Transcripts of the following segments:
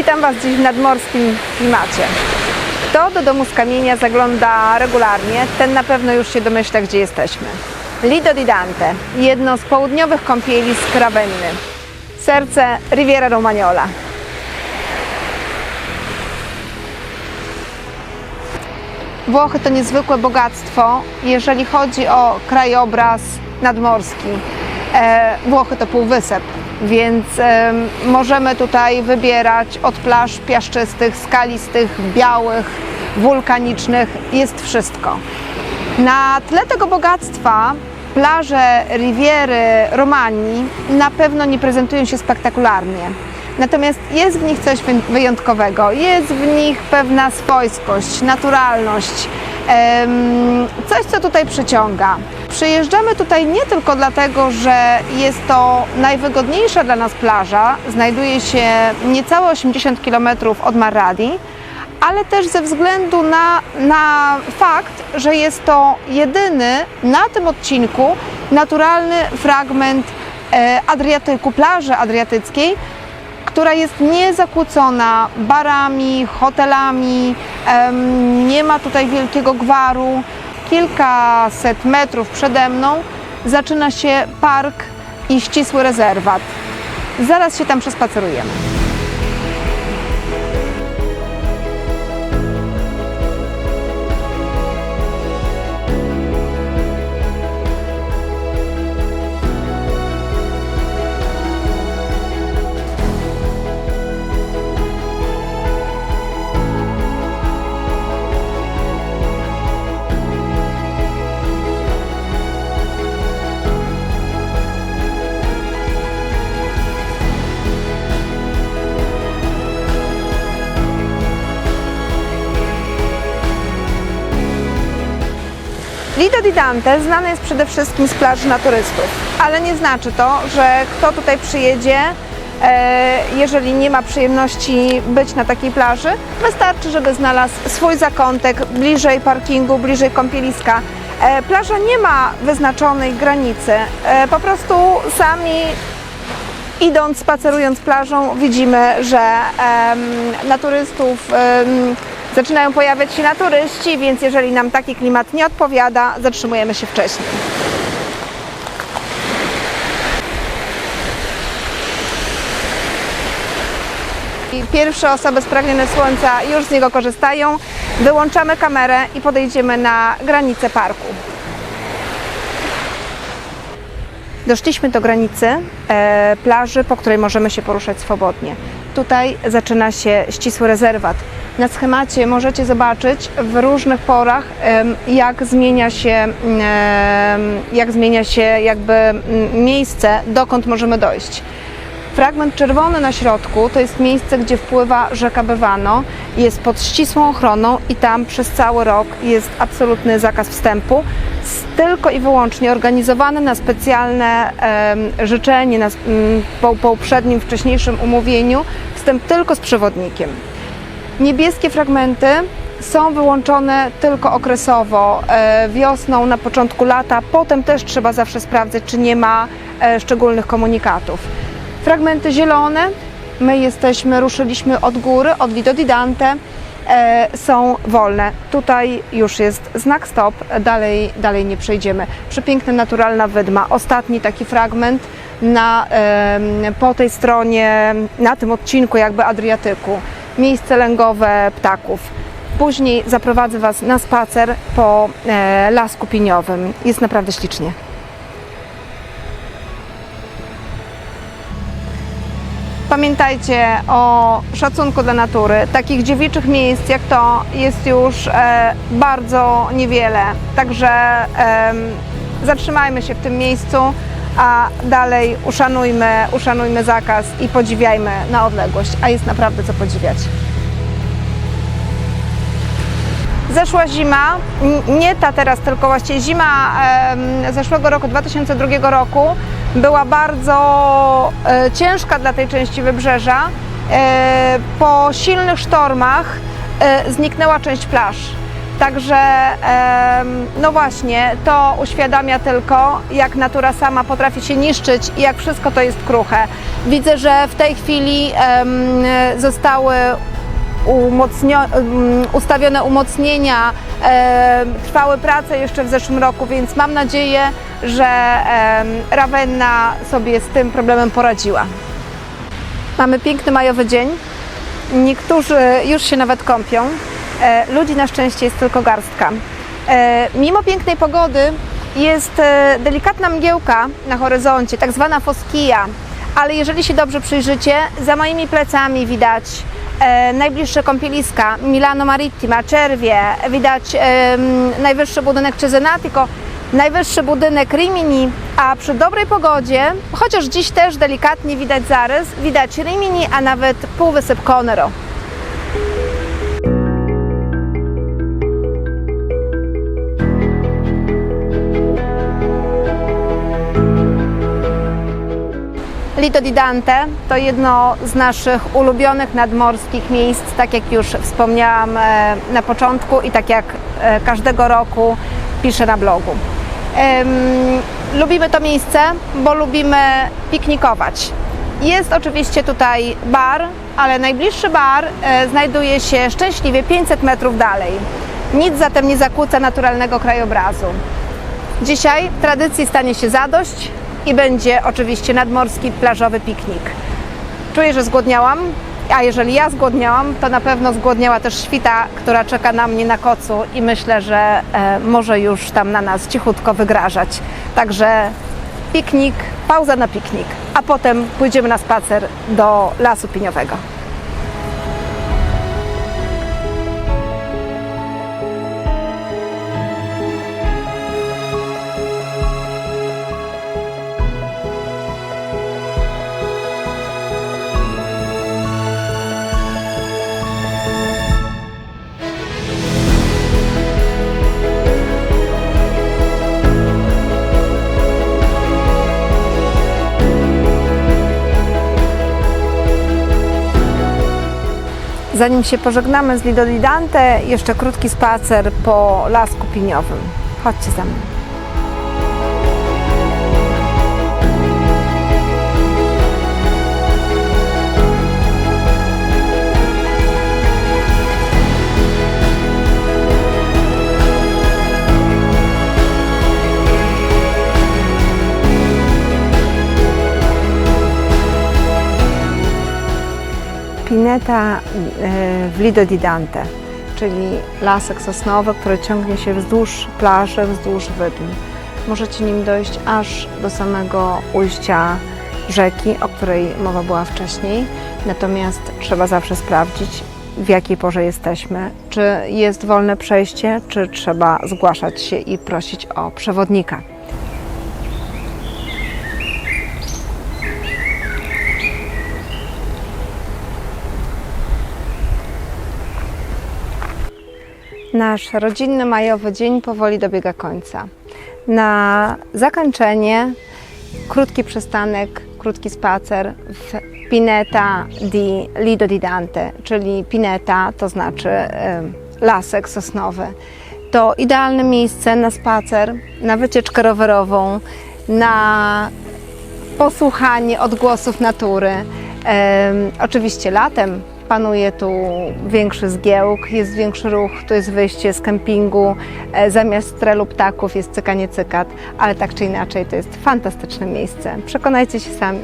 Witam Was dziś w nadmorskim klimacie. Kto do domu z kamienia zagląda regularnie, ten na pewno już się domyśla, gdzie jesteśmy. Lido di Dante, jedno z południowych kąpieli z Krawenny. Serce Riviera Romagnola. Włochy to niezwykłe bogactwo, jeżeli chodzi o krajobraz nadmorski. E, Włochy to półwysep, więc em, możemy tutaj wybierać od plaż piaszczystych, skalistych, białych, wulkanicznych, jest wszystko. Na tle tego bogactwa plaże Riviery Romanii na pewno nie prezentują się spektakularnie. Natomiast jest w nich coś wy- wyjątkowego, jest w nich pewna swojskość, naturalność, coś co tutaj przyciąga. Przyjeżdżamy tutaj nie tylko dlatego, że jest to najwygodniejsza dla nas plaża, znajduje się niecałe 80 km od Marradi, ale też ze względu na, na fakt, że jest to jedyny na tym odcinku naturalny fragment e, Adriatyku, plaży adriatyckiej, która jest niezakłócona barami, hotelami, nie ma tutaj wielkiego gwaru. Kilkaset metrów przede mną zaczyna się park i ścisły rezerwat. Zaraz się tam przespacerujemy. Lido di Dante znane jest przede wszystkim z plaży na turystów, ale nie znaczy to, że kto tutaj przyjedzie, e, jeżeli nie ma przyjemności być na takiej plaży, wystarczy, żeby znalazł swój zakątek bliżej parkingu, bliżej kąpieliska. E, Plaża nie ma wyznaczonej granicy, e, po prostu sami idąc, spacerując plażą, widzimy, że na turystów zaczynają pojawiać się naturyści, więc jeżeli nam taki klimat nie odpowiada, zatrzymujemy się wcześniej. I Pierwsze osoby spragnione słońca już z niego korzystają. Wyłączamy kamerę i podejdziemy na granicę parku. Doszliśmy do granicy e, plaży, po której możemy się poruszać swobodnie. Tutaj zaczyna się ścisły rezerwat. Na schemacie możecie zobaczyć w różnych porach, jak zmienia się, jak zmienia się jakby miejsce, dokąd możemy dojść. Fragment czerwony na środku to jest miejsce, gdzie wpływa rzeka Bewano. Jest pod ścisłą ochroną i tam przez cały rok jest absolutny zakaz wstępu. Tylko i wyłącznie organizowany na specjalne em, życzenie, na, po, po uprzednim, wcześniejszym umówieniu, wstęp tylko z przewodnikiem. Niebieskie fragmenty są wyłączone tylko okresowo, e, wiosną, na początku lata. Potem też trzeba zawsze sprawdzać, czy nie ma e, szczególnych komunikatów. Fragmenty zielone, my jesteśmy, ruszyliśmy od góry, od Lido di Dante, e, są wolne. Tutaj już jest znak stop, dalej, dalej nie przejdziemy. Przepiękna, naturalna wydma. Ostatni taki fragment na, po tej stronie, na tym odcinku jakby Adriatyku. Miejsce lęgowe ptaków. Później zaprowadzę Was na spacer po e, lasku piniowym. Jest naprawdę ślicznie. Pamiętajcie o szacunku dla natury. Takich dziewiczych miejsc jak to jest już e, bardzo niewiele. Także em, zatrzymajmy się w tym miejscu, a dalej uszanujmy, uszanujmy zakaz i podziwiajmy na odległość, a jest naprawdę co podziwiać. Zeszła zima, nie ta teraz, tylko właściwie zima zeszłego roku, 2002 roku, była bardzo e, ciężka dla tej części wybrzeża. E, po silnych sztormach e, zniknęła część plaż. Także no właśnie, to uświadamia tylko, jak natura sama potrafi się niszczyć i jak wszystko to jest kruche. Widzę, że w tej chwili zostały ustawione umocnienia, trwały prace jeszcze w zeszłym roku, więc mam nadzieję, że Ravenna sobie z tym problemem poradziła. Mamy piękny majowy dzień. Niektórzy już się nawet kąpią. E, ludzi na szczęście jest tylko garstka. E, mimo pięknej pogody jest e, delikatna mgiełka na horyzoncie, tak zwana foskija, ale jeżeli się dobrze przyjrzycie, za moimi plecami widać najbliższe kąpieliska Milano Marittima, Czerwie, widać najwyższy budynek Cesenatico, najwyższy budynek Rimini, a przy dobrej pogodzie, chociaż dziś też delikatnie widać zarys, widać Rimini, a nawet półwysyp Conero. Lido di Dante to jedno z naszych ulubionych nadmorskich miejsc, tak jak już wspomniałam e, na początku i tak jak e, każdego roku piszę na blogu. Lubimy to miejsce, bo lubimy piknikować. Jest oczywiście tutaj bar, ale najbliższy bar e, znajduje się szczęśliwie 500 metrów dalej. Nic zatem nie zakłóca naturalnego krajobrazu. Dzisiaj tradycji stanie się zadość i będzie oczywiście nadmorski plażowy piknik. Czuję, że zgłodniałam, a jeżeli ja zgłodniałam, to na pewno zgłodniała też świta, która czeka na mnie na kocu i myślę, że e, może już tam na nas cichutko wygrażać. Także piknik, pauza na piknik, a potem pójdziemy na spacer do lasu piniowego. Zanim się pożegnamy z Lido di Dante, jeszcze krótki spacer po lasku piniowym. Chodźcie za mną. Pineta e, w Lido di Dante, czyli lasek sosnowy, który ciągnie się wzdłuż plaży, wzdłuż wydm. Możecie nim dojść aż do samego ujścia rzeki, o której mowa była wcześniej. Natomiast trzeba zawsze sprawdzić, w jakiej porze jesteśmy, czy jest wolne przejście, czy trzeba zgłaszać się i prosić o przewodnika. Nasz rodzinny majowy dzień powoli dobiega końca. Na zakończenie krótki przystanek, krótki spacer w Pineta di Lido di Dante, czyli Pineta to znaczy e, lasek sosnowy. To idealne miejsce na spacer, na wycieczkę rowerową, na posłuchanie odgłosów natury. Em, oczywiście latem panuje tu większy zgiełk, jest większy ruch, tu jest wyjście z kempingu, e, zamiast trelu ptaków jest cykanie cykat, ale tak czy inaczej to jest fantastyczne miejsce. Przekonajcie się sami.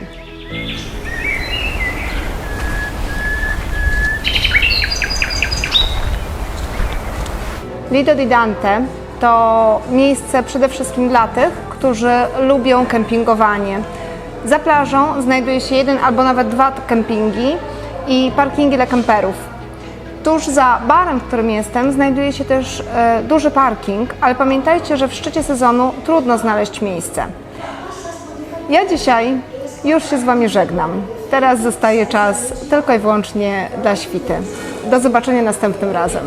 Lido di Dante to miejsce przede wszystkim dla tych, którzy lubią kempingowanie. Za plażą znajduje się jeden albo nawet dwa kempingi i parkingi dla kamperów. Tuż za barem, w którym jestem, znajduje się też e, duży parking, ale pamiętajcie, że w szczycie sezonu trudno znaleźć miejsce. Ja dzisiaj już się z Wami żegnam. Teraz zostaje czas tylko i wyłącznie dla świty. Do zobaczenia następnym razem.